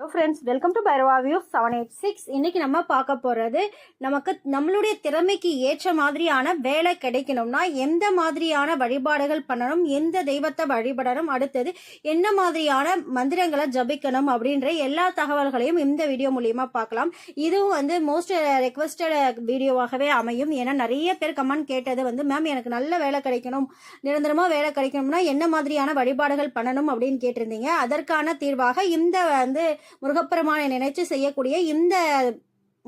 Hello friends welcome to Bhairava view seven eight six இன்னைக்கு நம்ம பார்க்க போகிறது நமக்கு நம்மளுடைய திறமைக்கு ஏற்ற மாதிரியான வேலை கிடைக்கணும்னா எந்த மாதிரியான வழிபாடுகள் பண்ணணும் எந்த தெய்வத்தை வழிபடணும் அடுத்தது என்ன மாதிரியான மந்திரங்களை ஜபிக்கணும் அப்படின்ற எல்லா தகவல்களையும் இந்த வீடியோ மூலியமா பார்க்கலாம். இதுவும் வந்து மோஸ்ட் ரெக்வஸ்டட் வீடியோவாகவே அமையும். ஏன்னா நிறைய பேர் கமெண்ட் கேட்டது வந்து மேம் எனக்கு நல்ல வேலை கிடைக்கணும். நிரந்தரமாக வேலை கிடைக்கணும்னா என்ன மாதிரியான வழிபாடுகள் பண்ணணும்? அப்படின்னு கேட்டிருந்தீங்க. அதற்கான தீர்வாக இந்த வந்து முருகப்பெருமானை நினைச்சு செய்யக்கூடிய இந்த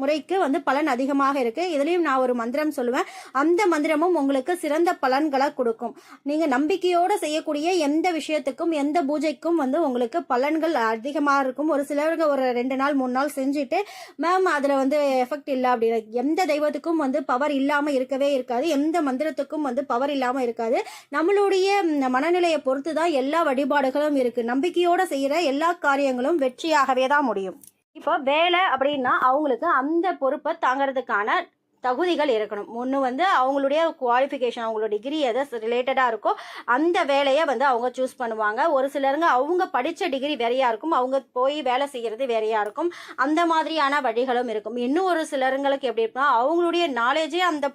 முறைக்கு வந்து பலன் அதிகமாக இருக்கு. இதுலயும் நான் ஒரு மந்திரம் சொல்லுவேன். அந்த மந்திரமும் உங்களுக்கு சிறந்த பலன்களை கொடுக்கும். நீங்க நம்பிக்கையோட செய்யக்கூடிய எந்த விஷயத்துக்கும் எந்த பூஜைக்கும் வந்து உங்களுக்கு பலன்கள் அதிகமாக இருக்கும். ஒரு சிலருக்கு ஒரு ரெண்டு நாள் மூணு நாள் செஞ்சுட்டு மேம் அதுல வந்து எஃபெக்ட் இல்லை அப்படின்னு. எந்த தெய்வத்துக்கும் வந்து பவர் இல்லாம இருக்கவே இருக்காது. எந்த மந்திரத்துக்கும் வந்து பவர் இல்லாம இருக்காது. நம்மளுடைய மனநிலையை பொறுத்து தான் எல்லா வழிபாடுகளும் இருக்கு. நம்பிக்கையோட செய்யற எல்லா காரியங்களும் வெற்றியாகவே தான் முடியும். இப்போ வேலை அப்படின்னா அவங்களுக்கு அந்த பொறுப்பை தாங்கிறதுக்கான தகுதிகள் இருக்கணும். ஒன்று வந்து அவங்களுடைய குவாலிஃபிகேஷன் அவங்களோட டிகிரி எதை ரிலேட்டடாக இருக்கோ அந்த வேலையை வந்து அவங்க சூஸ் பண்ணுவாங்க. ஒரு சிலருங்க அவங்க படித்த டிகிரி வேறையாக இருக்கும். அவங்க போய் வேலை செய்கிறது வேறையாக இருக்கும். அந்த மாதிரியான வழிகளும் இருக்கும். இன்னும் ஒரு சிலருங்களுக்கு எப்படி இருக்குன்னா அவங்களுடைய நாலேஜே அந்த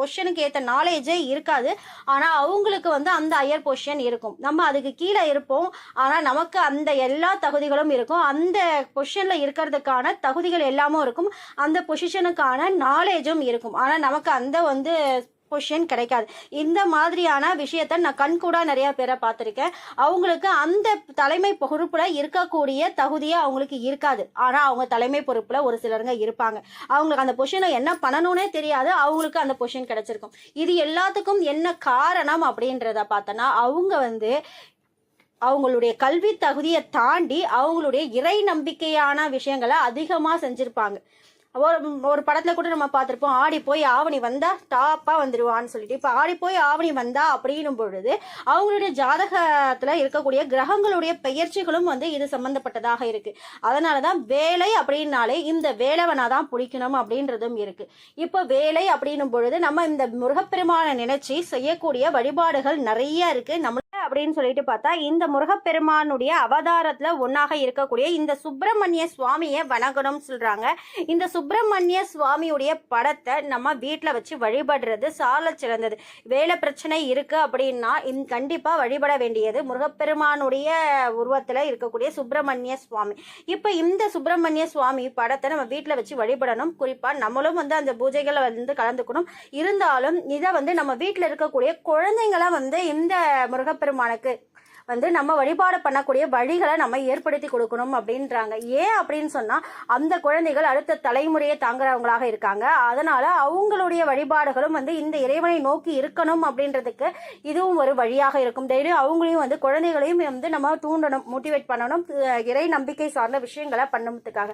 பொஷனுக்கு ஏற்ற நாலேஜே இருக்காது. ஆனால் அவங்களுக்கு வந்து அந்த ஹையர் பொஷன் இருக்கும். நம்ம அதுக்கு கீழே இருப்போம். ஆனால் நமக்கு அந்த எல்லா தகுதிகளும் இருக்கும். அந்த பொஷனில் இருக்கிறதுக்கான தகுதிகள் எல்லாமும் இருக்கும். அந்த பொசிஷனுக்கான நாலேஜும் இருக்கும் இருக்கும். ஆனால் நமக்கு அந்த வந்து பொசிஷன் கிடைக்காது. இந்த மாதிரியான விஷயத்த நான் கண்கூடா நிறைய பேரை பார்த்துருக்கேன். அவங்களுக்கு அந்த தலைமை பொறுப்புல இருக்கக்கூடிய தகுதியே அவங்களுக்கு இருக்காது. ஆனால் அவங்க தலைமை பொறுப்புல ஒரு சிலருங்க இருப்பாங்க. அவங்களுக்கு அந்த பொசிஷனை என்ன பண்ணணும்னே தெரியாது. அவங்களுக்கு அந்த பொசிஷன் கிடைச்சிருக்கும். இது எல்லாத்துக்கும் என்ன காரணம் அப்படின்றத பார்த்தோன்னா அவங்க வந்து அவங்களுடைய கல்வி தகுதியை தாண்டி அவங்களுடைய இறை நம்பிக்கையான விஷயங்களை அதிகமாக செஞ்சுருப்பாங்க. ஒரு ஒரு படத்தில் கூட நம்ம பார்த்துருப்போம் ஆடி போய் ஆவணி வந்தா டாப்பாக வந்துடுவான்னு சொல்லிட்டு இப்போ ஆடி போய் ஆவணி வந்தா அப்படின்னும் பொழுது அவங்களுடைய ஜாதகத்தில் இருக்கக்கூடிய கிரகங்களுடைய பெயர்ச்சிகளும் வந்து இது சம்மந்தப்பட்டதாக இருக்கு. அதனாலதான் வேலை அப்படின்னாலே இந்த வேலைவனா தான் பிடிக்கணும் அப்படின்றதும் இருக்கு. இப்போ வேலை அப்படின்னும் பொழுது நம்ம இந்த முருகப்பெருமானை நினைச்சு செய்யக்கூடிய வழிபாடுகள் நிறைய இருக்கு. நம்ம அப்படின்னு சொல்லிட்டு பார்த்தா இந்த முருகப்பெருமானுடைய அவதாரத்தில் ஒன்றாக இருக்கக்கூடிய இந்த சுப்பிரமணிய சுவாமியை வணங்கணும் சொல்கிறாங்க இந்த சுப்பிரமணிய சுவாமியுடைய படத்தை நம்ம வீட்டில் வச்சு வழிபடுறது சால சிறந்தது. வேலை பிரச்சனை இருக்குது அப்படின்னா இந் கண்டிப்பாக வழிபட வேண்டியது முருகப்பெருமானுடைய உருவத்தில் இருக்கக்கூடிய சுப்பிரமணிய சுவாமி. இப்போ இந்த சுப்பிரமணிய சுவாமி படத்தை நம்ம வீட்டில் வச்சு வழிபடணும். குறிப்பாக நம்மளும் வந்து அந்த பூஜைகளை வந்து கலந்துக்கணும். இருந்தாலும் இதை வந்து நம்ம வீட்டில் இருக்கக்கூடிய குழந்தைங்களாம் வந்து இந்த முருகப்பெருமானுக்கு வந்து நம்ம வழிபாடு பண்ணக்கூடிய வழிகளை நம்ம ஏற்படுத்தி கொடுக்கணும் அப்படின்றாங்க. ஏன் அப்படின்னு சொன்னா அந்த குழந்தைகள் அடுத்த தலைமுறையை தாங்குறவங்களாக இருக்காங்க. அதனால அவங்களுடைய வழிபாடுகளும் வந்து இந்த இறைவனை நோக்கி இருக்கணும் அப்படின்றதுக்கு இதுவும் ஒரு வழியாக இருக்கும். டெய்லியும் அவங்களையும் வந்து குழந்தைகளையும் வந்து நம்ம தூண்டணும் மோட்டிவேட் பண்ணணும் இறை நம்பிக்கை சார்ந்த விஷயங்களை பண்ணதுக்காக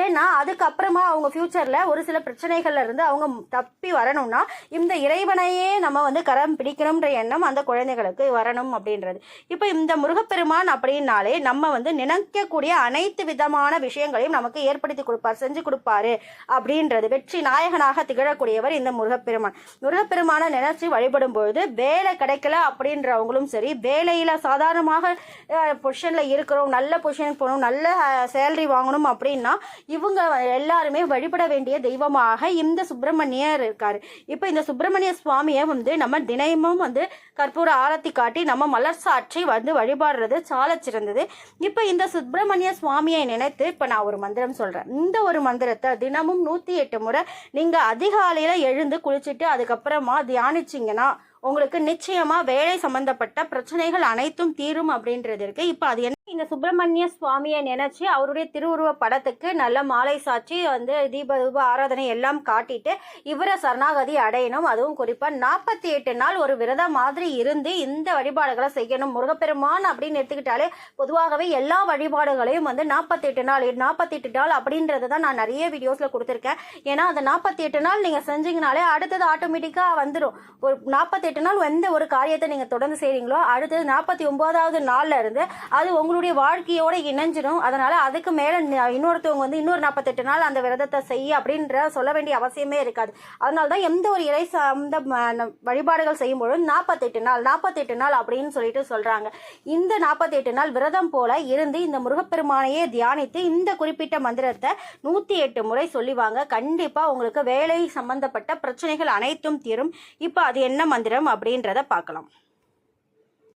ஏன்னா அதுக்கப்புறமா அவங்க ஃபியூச்சர்ல ஒரு சில பிரச்சனைகள்ல இருந்து அவங்க தப்பி வரணும்னா இந்த இறைவனையே நம்ம வந்து கரம் பிடிக்கணும்ன்ற எண்ணம் அந்த குழந்தைகளுக்கு வரணும் அப்படின்றது. இப்போ இந்த முருகப்பெருமான் அப்படின்னாலே நம்ம வந்து நினைக்கக்கூடிய அனைத்து விதமான விஷயங்களையும் நமக்கு ஏற்படுத்தி கொடுப்பார் செஞ்சு கொடுப்பாரு அப்படின்றது வெற்றி நாயகனாக திகழக்கூடியவர் இந்த முருகப்பெருமான். முருகப்பெருமானை நினைச்சு வழிபடும் பொழுது வேலை கிடைக்கல அப்படின்றவங்களும் சரி வேலையில் சாதாரணமாக பொசிஷனில் இருக்கிறோம் நல்ல பொசிஷனுக்கு போகணும் நல்ல சேலரி வாங்கணும் அப்படின்னா இவங்க எல்லாருமே வழிபட வேண்டிய தெய்வமாக இந்த சுப்பிரமணியர் இருக்கார். இப்போ இந்த சுப்பிரமணிய சுவாமியை வந்து நம்ம தினமும் வந்து கற்பூர ஆரத்தி காட்டி நம்ம மலர் சாற்றி வந்து வழிபாடுறது சால சிறந்தது. இப்போ இந்த சுப்பிரமணிய சுவாமியை நினைத்து இப்போ நான் ஒரு மந்திரம் சொல்கிறேன் இந்த ஒரு மந்திரத்தை தினமும் நூற்றி எட்டு முறை நீங்கள் அதிகாலையில் எழுந்து குளிச்சுட்டு அதுக்கப்புறமா தியானிச்சிங்கன்னா உங்களுக்கு நிச்சயமா வேலை சம்பந்தப்பட்ட பிரச்சனைகள் அனைத்தும் தீரும் அப்படின்றது இருக்குது இப்போ அது என்ன இந்த சுப்பிரமணிய சுவாமியை நினைச்சு அவருடைய திருவுருவ படத்துக்கு நல்ல மாலை சாட்சி வந்து தீப தூப ஆராதனை எல்லாம் காட்டிட்டு இவரை சரணாகதி அடையணும். அதுவும் குறிப்பா நாற்பத்தி எட்டு நாள் ஒரு விரதம் மாதிரி இருந்து இந்த வழிபாடுகளை செய்யணும். முருகப்பெருமான் அப்படின்னு எடுத்துக்கிட்டாலே பொதுவாகவே எல்லா வழிபாடுகளையும் வந்து நாற்பத்தி எட்டு நாள் நாற்பத்தி எட்டு நாள் அப்படின்றத தான் நான் நிறைய வீடியோஸ்ல கொடுத்துருக்கேன். ஏன்னா அந்த நாற்பத்தி எட்டு நாள் நீங்க செஞ்சீங்கனாலே அடுத்தது ஆட்டோமேட்டிக்கா வந்துடும் ஒரு நாற்பத்தி எட்டு நாள் எந்த ஒரு காரியத்தை நீங்க தொடர்ந்து செய்றீங்களோ அடுத்தது நாற்பத்தி ஒன்பதாவது நாள்ல இருந்து அது உங்களுடைய நம்மளுடைய வாழ்க்கையோட இணைஞ்சிடும் அதனால அதுக்கு மேல இன்னொருத்தவங்க வந்து இன்னொரு நாற்பத்தெட்டு நாள் அந்த விரதத்தை செய்ய அப்படின்ற சொல்ல வேண்டிய அவசியமே இருக்காது. அதனால தான் எந்த ஒரு இறை சார்ந்த ம- வழிபாடுகள் செய்யும்பொழுது நாற்பத்தெட்டு நாள் நாற்பத்தெட்டு நாள் அப்படின்னு சொல்லிட்டு சொல்றாங்க. இந்த நாற்பத்தெட்டு நாள் விரதம் போல இருந்து இந்த முருகப்பெருமானையே தியானித்து இந்த குறிப்பிட்ட மந்திரத்தை நூத்தி எட்டு முறை சொல்லிவாங்க. கண்டிப்பா உங்களுக்கு வேலை சம்பந்தப்பட்ட பிரச்சனைகள் அனைத்தும் தீரும். இப்போ அது என்ன மந்திரம் அப்படின்றத பார்க்கலாம்.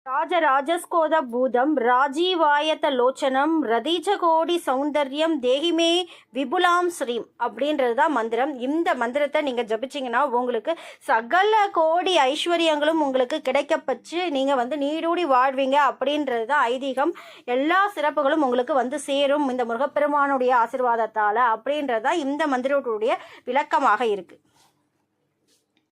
ராஜராஜஸ்கோத பூதம் ராஜீவாயத்த லோச்சனம் ரதீஜகோடி சௌந்தர்யம் தேகிமே விபுலாம் ஸ்ரீம் அப்படின்றது தான் மந்திரம். இந்த மந்திரத்தை நீங்கள் ஜபிச்சிங்கன்னா உங்களுக்கு சகல கோடி ஐஸ்வர்யங்களும் உங்களுக்கு கிடைக்கப்பச்சு நீங்கள் வந்து நீடூடி வாழ்வீங்க அப்படின்றது தான் ஐதீகம். எல்லா சிறப்புகளும் உங்களுக்கு வந்து சேரும். இந்த முருகப்பெருமானுடைய ஆசீர்வாதத்தால் அப்படின்றது தான் இந்த மந்திரத்துடைய விளக்கமாக இருக்குது